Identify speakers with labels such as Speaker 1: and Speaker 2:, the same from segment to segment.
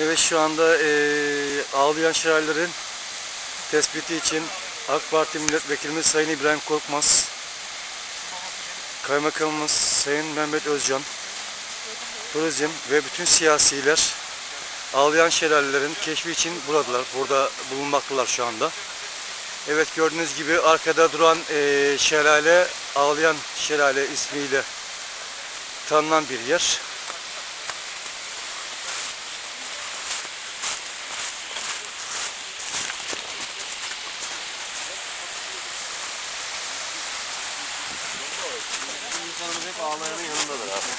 Speaker 1: Evet şu anda eee ağlayan şairlerin tespiti için AK Parti Milletvekilimiz Sayın İbrahim Korkmaz, Kaymakamımız Sayın Mehmet Özcan, Turizm ve bütün siyasiler ağlayan şelalelerin keşfi için buradalar. Burada bulunmaktalar şu anda. Evet gördüğünüz gibi arkada duran eee, şelale Ağlayan Şelale ismiyle tanınan bir yer.
Speaker 2: Hep ağlayanın yanındadır abi.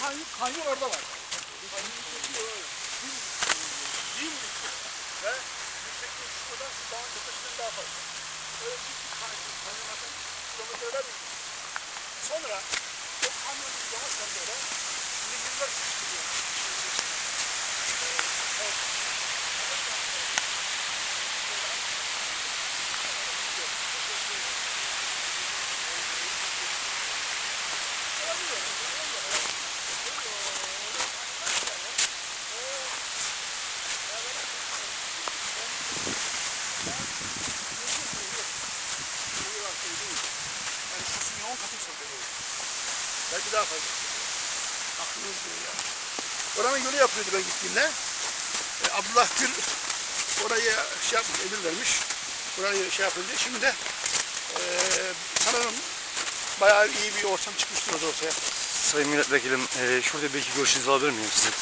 Speaker 3: Kanyon, kanyon orada var. Değil mi? Ve yüksekliği şuradan şu dağın tepesinden daha fazla. Öyle bir bir kanyon, kanyon zaten kilometreler mi? Sonra o kanyonu yavaştan böyle nehirler Belki daha fazla. Aklınız diyor ya. Oranın yolu yapıyordu ben gittiğimde. E, Abdullah Gül orayı şey yapmış, emir vermiş. Burayı şey yapın diye. Şimdi de e, sanırım bayağı iyi bir ortam çıkmıştır orada ortaya.
Speaker 1: Sayın Milletvekilim eee, şurada bir iki görüşünüzü alabilir miyim sizin?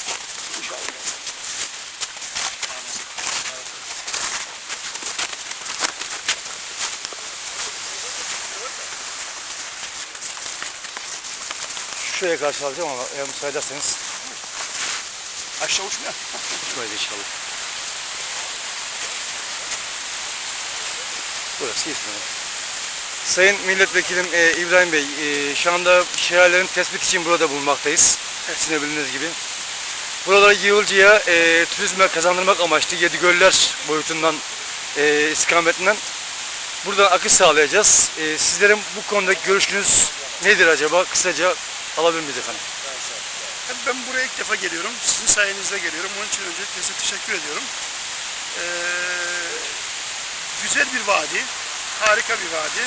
Speaker 1: Şuraya karşı alacağım ama eğer müsaade ederseniz
Speaker 3: Aşağı uçmuyor.
Speaker 1: şurayı inşallah. Burası sanırım. Sayın Milletvekilim eee, İbrahim Bey, eee, şu anda şelalelerin tespit için burada bulunmaktayız. Sizin de bildiğiniz gibi. Buraları yığılcıya eee turizme kazandırmak amaçlı Yedigöller boyutundan, eee istikametinden buradan akış sağlayacağız. Eee, sizlerin bu konudaki görüşünüz nedir acaba? Kısaca alabilir efendim?
Speaker 3: Ben buraya ilk defa geliyorum. Sizin sayenizde geliyorum. Onun için öncelikle size teşekkür ediyorum. Ee, güzel bir vadi. Harika bir vadi.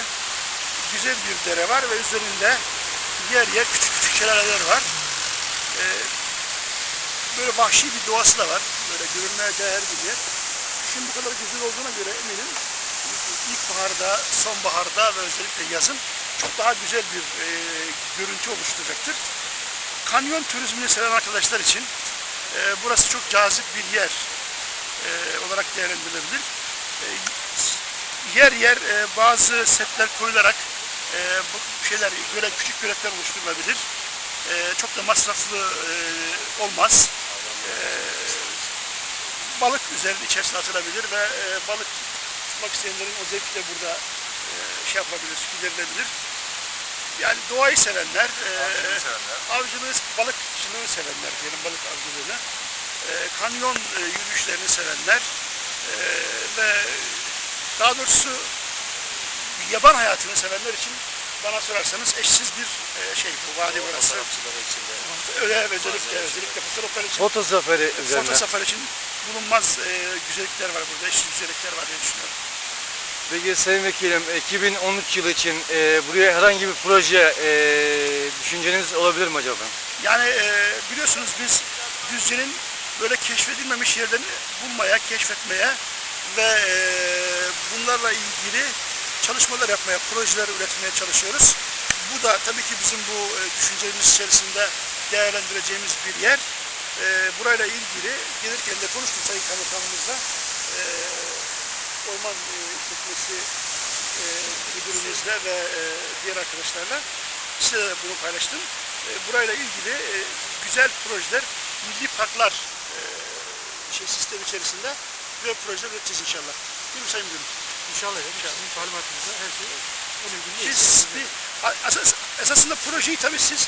Speaker 3: Güzel bir dere var ve üzerinde yer yer küçük küçük şelaleler var. Ee, böyle vahşi bir doğası da var. Böyle görülmeye değer bir yer. Şimdi bu kadar güzel olduğuna göre eminim ilkbaharda, sonbaharda ve özellikle yazın çok daha güzel bir e, görüntü oluşturacaktır. Kanyon turizmini seven arkadaşlar için e, burası çok cazip bir yer e, olarak değerlendirilebilir. E, yer yer e, bazı setler koyularak e, bu şeyler böyle küçük göletler oluşturulabilir. E, çok da masraflı e, olmaz. E, balık üzerinde içerisine atılabilir ve e, balık tutmak isteyenlerin o zevki de burada şey yapabilir, giderilebilir. Yani doğayı sevenler, e, avcılığı, balıkçılığı sevenler diyelim, balık avcılığını, e, kanyon e, yürüyüşlerini sevenler e, ve daha doğrusu yaban hayatını sevenler için bana sorarsanız eşsiz bir e, şey bu vadi burası.
Speaker 2: Fotoğrafçılar içinde.
Speaker 3: Öyle özellikle özellikle fotoğraflar için,
Speaker 1: Foto zaferi üzerine.
Speaker 3: foto safari için bulunmaz e, güzellikler var burada, eşsiz güzellikler var diye düşünüyorum.
Speaker 1: Peki Sayın Vekilim 2013 yılı için e, buraya herhangi bir proje e, düşünceniz olabilir mi acaba?
Speaker 3: Yani e, biliyorsunuz biz Düzce'nin böyle keşfedilmemiş yerlerini bulmaya, keşfetmeye ve e, bunlarla ilgili çalışmalar yapmaya, projeler üretmeye çalışıyoruz. Bu da tabii ki bizim bu e, düşüncelerimiz içerisinde değerlendireceğimiz bir yer. E, burayla ilgili gelirken de konuştum Sayın Kaymakamımızla. E, orman e, işletmesi e, müdürümüzle ve e, diğer arkadaşlarla size de bunu paylaştım. E, burayla ilgili e, güzel projeler, milli parklar e, şey sistem içerisinde ve projeler üreteceğiz inşallah. Değil mi Sayın Müdürüm?
Speaker 4: İnşallah ya. Sizin talimatınızda her şey değil.
Speaker 3: Siz bir, asas, esasında projeyi tabii siz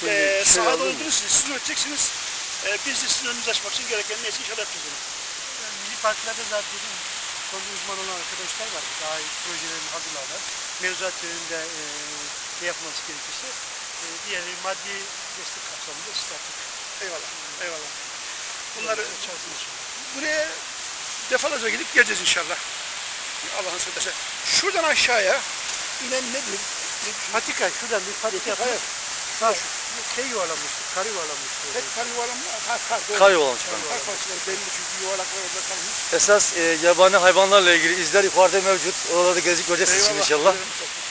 Speaker 1: Şimdi
Speaker 3: e,
Speaker 1: şöyle
Speaker 3: sahada olduğunuz için siz üreteceksiniz. E, biz de sizin önünüzü açmak için gereken neyse inşallah yapacağız onu.
Speaker 4: Yani milli parklarda zaten dedim, konu uzman olan arkadaşlar var. Daha iyi projelerini hazırlarlar. Mevzuat yönünde e, ne yapması gerekirse e, diğeri maddi destek kapsamında siz artık
Speaker 3: Eyvallah. Eyvallah. Bunları buraya defalarca gidip geleceğiz inşallah. Allah'ın sözü. Şuradan aşağıya inen nedir?
Speaker 4: Patika şuradan bir patika.
Speaker 3: Patika, evet.
Speaker 4: Ha, şey yuvarlanmıştır, kar yuvarlanmıştır.
Speaker 3: Hep kar yuvarlanma. Kar, kar. doğru.
Speaker 1: Kar
Speaker 3: belli çünkü yuvarlaklar orada kalmış.
Speaker 1: Esas e, yabani hayvanlarla ilgili izler yukarıda mevcut. Oralarda gezip göreceksiniz şimdi inşallah.
Speaker 3: Eyvallah.